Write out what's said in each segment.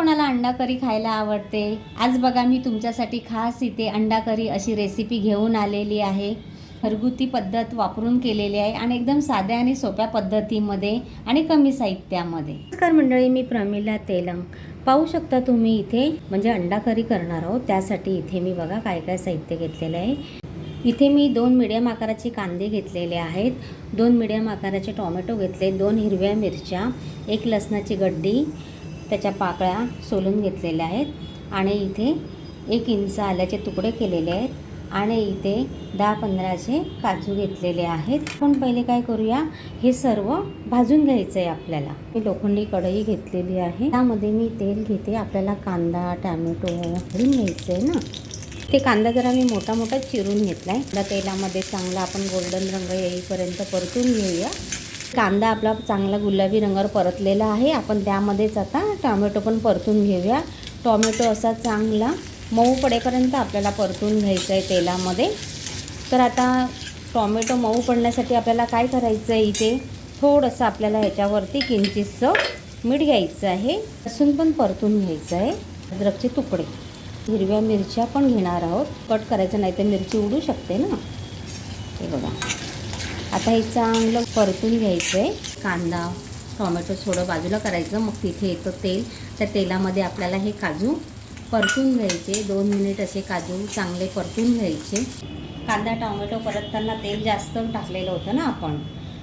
कोणाला अंडा करी खायला आवडते? आज बघा मी तुमच्यासाठी खास इथे अंडा करी अशी रेसिपी घेऊन आलेली आहे. घरगुती पद्धत वापरून केलेली आहे आणि एकदम साध्या आणि सोप्या पद्धतीमध्ये आणि कमी साहित्यामध्ये. नमस्कार मंडळी मी प्रमिला तेलंग. पाहू शकता तुम्ही इथे म्हणजे अंडा करी करणार आहोत. त्यासाठी इथे मी बघा काय काय साहित्य घेतलेलं आहे. इथे मी दोन मिडियम आकाराचे कांदे घेतलेले आहेत. दोन मिडियम आकाराचे टोमॅटो घेतले दोन हिरव्या मिरच्या एक लसणाची गड्डी त्याच्या पाकळ्या सोलून घेतलेल्या आहेत आणि इथे एक इंच आल्याचे तुकडे केलेले आहेत आणि इथे दहा पंधराचे काजू घेतलेले आहेत. पण पहिले काय करूया? हे सर्व भाजून घ्यायचं आहे आपल्याला. मी लोखंडी कढई घेतलेली आहे. त्यामध्ये मी तेल घेते. आपल्याला कांदा टॅमॅटो घालून घ्यायचं आहे ना? ते कांदा जरा मी मोठा मोठा चिरून घेतला आहे त्या तेलामध्ये चांगला आपण गोल्डन रंग येईपर्यंत परतून घेऊया. कांदा आपला चांगला गुलाबी रंगावर परतलेला आहे. आपण त्यामध्येच आता टॉमॅटो पण परतून घेऊया. टॉमॅटो असा चांगला मऊ पडेपर्यंत आपल्याला परतून घ्यायचं आहे तेलामध्ये. तर आता टॉमॅटो मऊ पडण्यासाठी आपल्याला काय करायचं आहे इथे? थोडंसं आपल्याला ह्याच्यावरती किंचितचं मीठ घ्यायचं आहे. लसूण पण परतून घ्यायचं आहे अद्रकचे तुकडे. हिरव्या मिरच्या पण घेणार आहोत. कट करायचं नाही तर मिरची उडू शकते ना. हे बघा. आता हे चांगलं परतून घ्यायचं आहे कांदा टोमॅटो थोडं बाजूला करायचं मग तिथे येतं तेल. त्या तेलामध्ये आपल्याला हे काजू परतून घ्यायचे. दोन मिनिट असे काजू चांगले परतून घ्यायचे. कांदा टोमॅटो परतताना तेल जास्त टाकलेलं होतं ना आपण.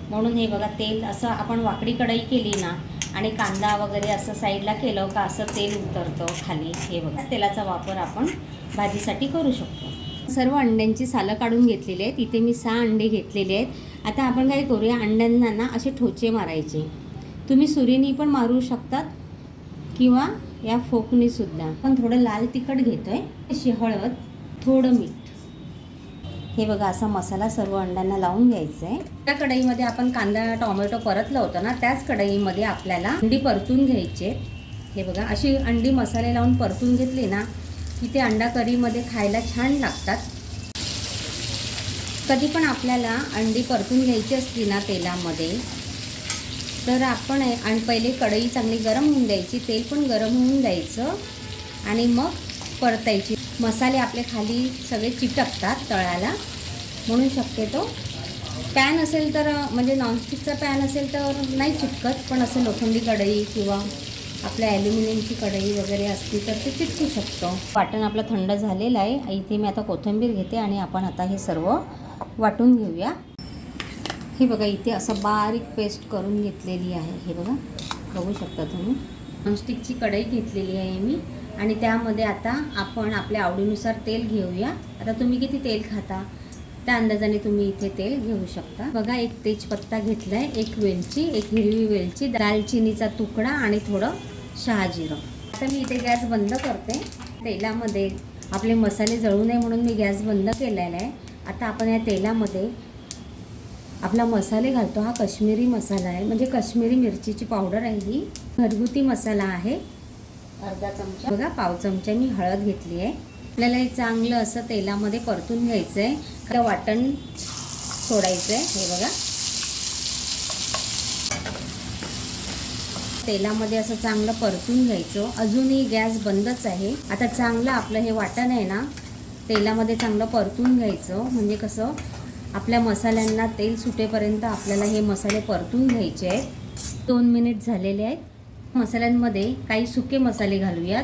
म्हणून हे बघा तेल असं आपण वाकडी कढई केली ना आणि कांदा वगैरे असं साईडला केलं का असं तेल उतरतं खाली. हे बघा तेलाचा वापर आपण भाजीसाठी करू शकतो. सर्व अंड्यांची सालं काढून घेतलेली आहेत. इथे मी सहा अंडे घेतलेले आहेत. आता आपण काय करूया? अंड्यांना ना असे ठोचे मारायचे. तुम्ही सुरीनी पण मारू शकतात किंवा या फोकनीसुद्धा पण थोडं लाल तिखट घेतो आहे अशी हळद थोडं मीठ. हे बघा असा मसाला सर्व अंड्यांना लावून घ्यायचा आहे त्या कढईमध्ये आपण कांदा टोमॅटो परतलं होतं ना त्याच कढईमध्ये आपल्याला अंडी परतून घ्यायचे हे बघा अशी अंडी मसाले लावून परतून घेतली ना की ते अंडा करीमध्ये खायला छान लागतात. कधी पण आपल्याला अंडी परतून घ्यायची असली ना तेलामध्ये तर आपण आहे आणि पहिले कढई चांगली गरम होऊन द्यायची तेल पण गरम होऊन द्यायचं आणि मग परतायची. मसाले आपले खाली सगळे चिटकतात तळाला म्हणून शक्यतो पॅन असेल तर म्हणजे नॉनस्टिकचा पॅन असेल तर नाही चिटकत पण असं लोखंडी कढई किंवा आपल्या ॲल्युमिनियमची कढई वगैरे असली तर ते चिटकू शकतो. वाटण आपलं थंड झालेलं आहे. इथे मी आता कोथिंबीर घेते आणि आपण आता हे सर्व वाटून घेऊया. हे बघा इथे असं बारीक पेस्ट करून घेतलेली आहे. हे बघा बघू शकता तुम्ही. नॉनस्टिकची कढई घेतलेली आहे मी. आणि त्यामध्ये आता आपण आपल्या आवडीनुसार तेल घेऊया. आता तुम्ही किती तेल खाता? त्या अंदाजाने तुम्ही इथे तेल घेऊ शकता. बघा एक तेजपत्ता घेतला आहे एक वेलची एक हिरवी वेलची दालचिनीचा तुकडा आणि थोडं शहाजिरं आता मी इथे गॅस बंद करते. तेलामध्ये आपले मसाले जळू नये म्हणून मी गॅस बंद केलेला आहे. आता आपण या तेलामध्ये आपला मसाले घालतो. हा कश्मीरी मसाला आहे. म्हणजे कश्मीरी मिरचीची पावडर आहे ही. घरगुती मसाला आहे. अर्धा चमचा. बघा पाव चमचा मी हळद घेतली आहे. आपल्याला हे चांगलं असं तेलामध्ये परतून घ्यायचं आहे खरं वाटण सोडायचं आहे हे बघा. तेलामध्ये असं चांगलं परतून घ्यायचं. अजूनही गॅस बंदच आहे. आता चांगलं आपलं हे वाटण आहे ना तेलामध्ये चांगलं परतून घ्यायचं. म्हणजे कसं आपल्या मसाल्यांना तेल सुटेपर्यंत आपल्याला हे मसाले परतून घ्यायचे आहेत. दोन मिनिट झालेले आहेत. मसाल्यांमध्ये काही सुके मसाले घालूयात.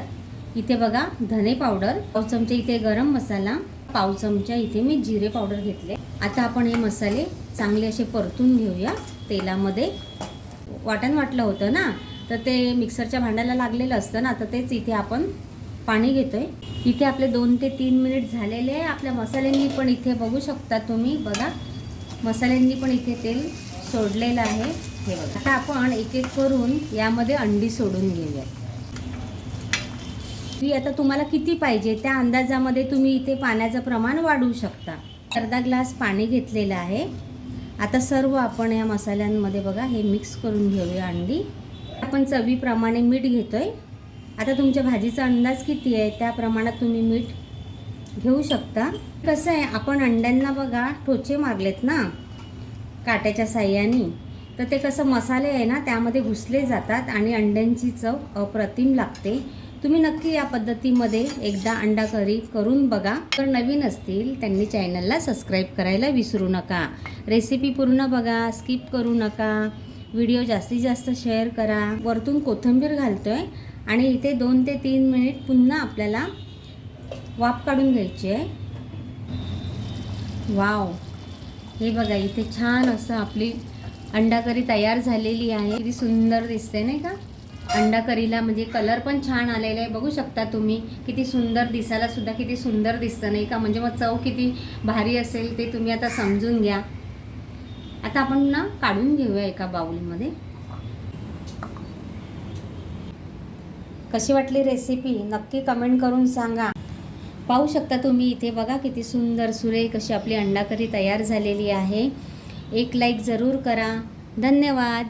इथे बघा धने पावडर पाव चमचा इथे गरम मसाला पाव चमचा इथे मी जिरे पावडर घेतले. आता आपण हे मसाले चांगले असे परतून घेऊया तेलामध्ये. वाटण वाटलं होतं ना तर ते मिक्सरच्या भांड्याला लागलेलं असतं ना तर तेच इथे आपण पाणी घेतो आहे इथे आपले दोन ते तीन मिनिट झालेले आहे आपल्या मसाल्यांनी पण इथे बघू शकता तुम्ही बघा. मसाल्यांनी पण इथे तेल सोडलेलं आहे. हे बघा. आता आपण एक एक करून यामध्ये अंडी सोडून घेऊया. ती आता तुम्हाला किती पाहिजे? त्या अंदाजामध्ये तुम्ही इथे पाण्याचं प्रमाण वाढवू शकता. अर्धा ग्लास पाणी घेतलेलं आहे. आता सर्व आपण या मसाल्यांमध्ये बघा हे मिक्स करून घेऊया अंडी. आपण चवीप्रमाणे मीठ घेतो आहे आता तुमच्या भाजीचा अंदाज किती आहे? त्या प्रमाणात तुम्ही मीठ घेऊ शकता. कसं आहे आपण अंड्यांना बघा ठोचे मारलेत ना काट्याच्या साह्याने. तर ते कसं मसाले आहे ना त्यामध्ये घुसले जातात आणि अंड्यांची चव अप्रतिम लागते. तुम्ही नक्की या पद्धतीमध्ये एकदा अंडा करी करून बघा. तर नवीन असतील त्यांनी चॅनलला सबस्क्राईब करायला विसरू नका. रेसिपी पूर्ण बघा स्किप करू नका. व्हिडिओ जास्तीत जास्त शेअर करा. वरतून कोथिंबीर आहे आणि इथे दोन ते तीन मिनिट पुन्हा आपल्याला वाफ काढून घ्यायची आहे. वाव! हे बघा इथे छान असं आपली अंडा करी तयार झालेली आहे. किती सुंदर दिसते नाही का? अंडा करीला म्हणजे कलर पण छान आलेला आहे. बघू शकता तुम्ही. किती सुंदर दिसायला सुद्धा किती सुंदर दिसतं नाही का? म्हणजे मग चव किती भारी असेल ते तुम्ही आता समजून घ्या. आता आपण ना काढून घेऊया एका बाउलमध्ये. कशी वाटली रेसिपी नक्की कमेंट करून सांगा. पाहू शकता तुम्ही इथे बघा किती सुंदर सुरेख अशी आपली अंडा करी तयार झालेली आहे. एक लाईक जरूर करा. धन्यवाद.